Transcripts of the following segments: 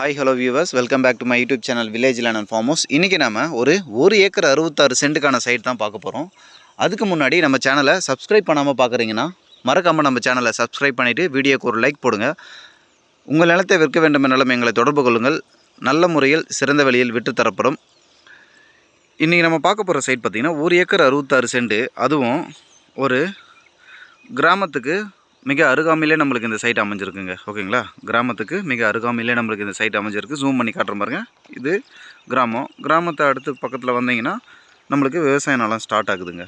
Hi hello viewers welcome back to my YouTube channel village land and farm house இன்றைக்கி நம்ம ஒரு ஒரு acre அறுபத்தாறு சென்ட்டுக்கான சைட் தான் பார்க்க போகிறோம் அதுக்கு முன்னாடி நம்ம சேனலை சப்ஸ்கிரைப் பண்ணாமல் பார்க்குறீங்கன்னா மறக்காமல் நம்ம சேனலை சப்ஸ்கிரைப் பண்ணிவிட்டு வீடியோக்கு ஒரு லைக் போடுங்க. உங்கள் நிலத்தை விற்க வேண்டும் என்றாலும் எங்களை தொடர்பு கொள்ளுங்கள். நல்ல முறையில் சிறந்த வழியில் விட்டுத்தரப்படும் இன்றைக்கி நம்ம பார்க்க போகிற சைட் பார்த்திங்கன்னா ஒரு ஏக்கர் அறுபத்தாறு சென்ட்டு. அதுவும் ஒரு கிராமத்துக்கு மிக அருகாமையிலே நம்மளுக்கு இந்த சைட் அமைஞ்சிருக்குங்க. ஓகேங்களா? கிராமத்துக்கு மிக அருகாமையிலே நம்மளுக்கு இந்த சைட் அமைஞ்சிருக்கு. ஜூம் பண்ணி காட்டுற பாருங்க. இது கிராமம். கிராமத்தை அடுத்து பக்கத்தில் வந்தீங்கன்னா நம்மளுக்கு விவசாய நிலம் ஸ்டார்ட் ஆகுதுங்க.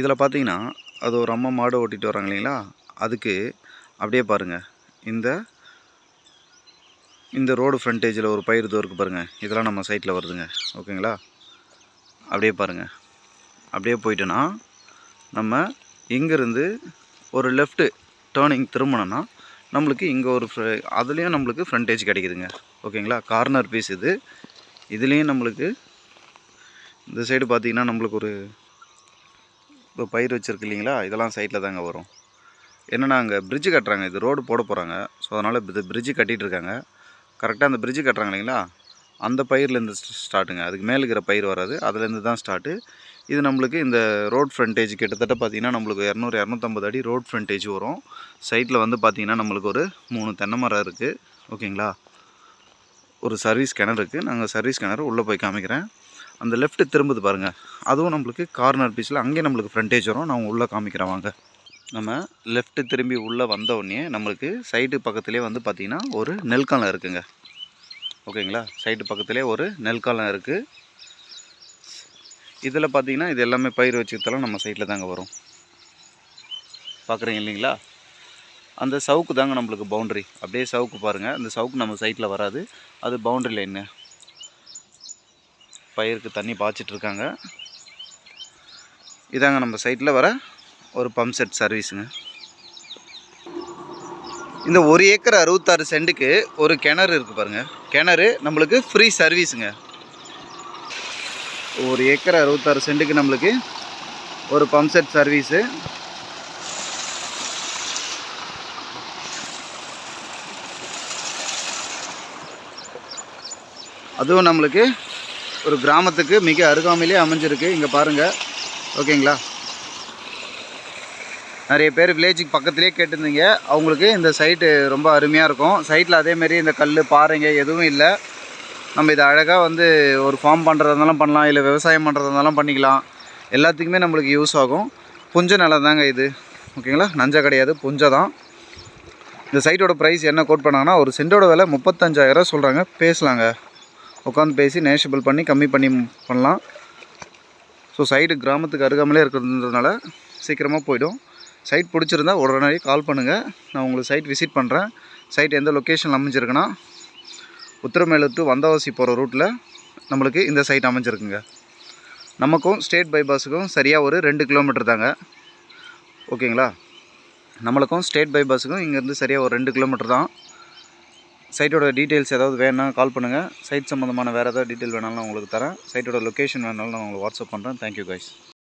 இதில் பார்த்தீங்கன்னா அது ஒரு அம்மா மாடு ஓட்டிகிட்டு வராங்க இல்லைங்களா? அதுக்கு அப்படியே பாருங்கள் இந்த இந்த ரோடு ஃப்ரண்டேஜில் ஒரு பயிர் இதோ இருக்குது பாருங்கள் இதெல்லாம் நம்ம சைட்டில் வருதுங்க. ஓகேங்களா? அப்படியே பாருங்கள் அப்படியே போயிட்டோன்னா நம்ம இங்கேருந்து ஒரு லெஃப்ட்டு டேர்னிங் திரும்பினோன்னா நம்மளுக்கு இங்கே ஒரு அதுலேயும் நம்மளுக்கு ஃப்ரண்டேஜ் கிடைக்குதுங்க. ஓகேங்களா? கார்னர் பீஸ் இது. இதுலேயும் நம்மளுக்கு இந்த சைடு பார்த்தீங்கன்னா நம்மளுக்கு ஒரு இப்போ பயிர் வச்சுருக்கு இல்லைங்களா? இதெல்லாம் சைட்டில் தாங்க வரும். என்னென்னா அங்கே பிரிட்ஜு கட்டுறாங்க. இது ரோடு போட போகிறாங்க ஸோ அதனால் இது பிரிட்ஜு கட்டிகிட்டு இருக்காங்க. கரெக்டாக அந்த பிரிட்ஜு கட்டுறாங்க இல்லைங்களா? அந்த பயிர்லேருந்து ஸ்டார்ட்டுங்க அதுக்கு மேலே இருக்கிற பயிர் வராது. அதுலேருந்து தான் ஸ்டார்ட்டு இது நம்மளுக்கு இந்த ரோட் ஃப்ரண்டேஜ் கிட்டத்தட்ட பார்த்தீங்கன்னா நம்மளுக்கு இரநூறு இரநூத்தம்பது அடி ரோட் ஃப்ரண்டேஜ் வரும். சைட்டில் வந்து பார்த்தீங்கன்னா நம்மளுக்கு ஒரு மூணு தென்னை மரம் இருக்குது ஓகேங்களா? ஒரு சர்வீஸ் கிணறு இருக்குது நாங்கள் சர்வீஸ் கிணறு உள்ளே போய் காமிக்கிறேன். அந்த லெஃப்ட்டு திரும்புது பாருங்கள் அதுவும் நம்மளுக்கு கார்னர் பீஸில் அங்கேயே நம்மளுக்கு ஃப்ரண்டேஜ் வரும். நான் உள்ளே காமிக்கிறேன் வாங்க. நம்ம லெஃப்ட்டு திரும்பி உள்ளே வந்த நம்மளுக்கு சைடு பக்கத்துலேயே வந்து பார்த்திங்கன்னா ஒரு நெல்காலம் இருக்குங்க. ஓகேங்களா? சைடு பக்கத்துலேயே ஒரு நெல்காலம் இருக்குது இதில் பார்த்தீங்கன்னா இது எல்லாமே பயிர் வச்சுக்கிறதெல்லாம் நம்ம சைட்டில் தாங்க வரும். பார்க்குறீங்க இல்லைங்களா? அந்த சவுக்கு தாங்க நம்மளுக்கு பவுண்ட்ரி அப்படியே சவுக்கு பாருங்கள் அந்த சவுக்கு நம்ம சைட்டில் வராது. அது பவுண்ட்ரி லைன்னு பயிருக்கு தண்ணி பாய்ச்சிட்டு இருக்காங்க. இதாங்க நம்ம சைட்டில் வர ஒரு பம்ப் செட் சர்வீஸுங்க இந்த ஒரு ஏக்கர் அறுபத்தாறு சென்ட்டுக்கு ஒரு கிணறு இருக்குது பாருங்கள் கிணறு நம்மளுக்கு ஃப்ரீ சர்வீஸுங்க ஒரு ஏக்கர் அறுபத்தாறு சென்ட்டுக்கு நம்மளுக்கு ஒரு பம்ப் செட் சர்வீஸு அதுவும் நம்மளுக்கு ஒரு கிராமத்துக்கு மிக அருகாமையிலே அமைஞ்சிருக்கு. இங்கே பாருங்கள் ஓகேங்களா? நிறைய பேர் வில்லேஜுக்கு பக்கத்துலேயே கேட்டிருந்தீங்க. அவங்களுக்கு இந்த சைட்டு ரொம்ப அருமையாக இருக்கும். சைட்டில் அதேமாரி இந்த கல் பாறைங்க எதுவும் இல்லை. நம்ம இதை அழகாக வந்து ஒரு ஃபார்ம் பண்ணுறதா இருந்தாலும் பண்ணலாம் இல்லை விவசாயம் பண்ணுறதா இருந்தாலும் பண்ணிக்கலாம். எல்லாத்துக்குமே நம்மளுக்கு யூஸ் ஆகும். புஞ்ச நிலம் தாங்க இது. ஓகேங்களா? நஞ்சை கிடையாது புஞ்சை தான். இந்த சைட்டோட ப்ரைஸ் என்ன கோட் பண்ணாங்கன்னா ஒரு சென்டோட விலை முப்பத்தஞ்சாயிரம் சொல்கிறாங்க பேசலாங்க. உட்காந்து பேசி நேஷபிள் பண்ணி கம்மி பண்ணி பண்ணலாம். ஸோ சைடு கிராமத்துக்கு அருகாமலே இருக்கிறதுனால சீக்கிரமாக போயிடும். சைட் பிடிச்சிருந்தா உடனே கால் பண்ணுங்கள் நான் உங்களுக்கு சைட் விசிட் பண்ணுறேன் சைட் எந்த லொக்கேஷன் அமைஞ்சிருக்குன்னா உத்தரமேலூர் டு வந்தவாசி போகிற ரூட்டில் நம்மளுக்கு இந்த சைட் அமைஞ்சிருக்குங்க. நமக்கும் ஸ்டேட் பைபாஸுக்கும் சரியாக ஒரு ரெண்டு கிலோமீட்டர் தாங்க. ஓகேங்களா? நம்மளுக்கும் ஸ்டேட் பைபாஸுக்கும் இங்கேருந்து சரியாக ஒரு ரெண்டு கிலோமீட்டர் தான். சைட்டோட டீட்டெயில்ஸ் ஏதாவது வேணால் கால் பண்ணுங்கள் சைட் சம்மந்தமான வேறு ஏதாவது டீட்டெயில் வேணாலும் நான் உங்களுக்கு தரேன். சைட்டோட லொக்கேஷன் வேணாலும் நான் உங்களுக்கு வாட்ஸ்அப் பண்ணுறேன் தேங்க்யூ கைஸ்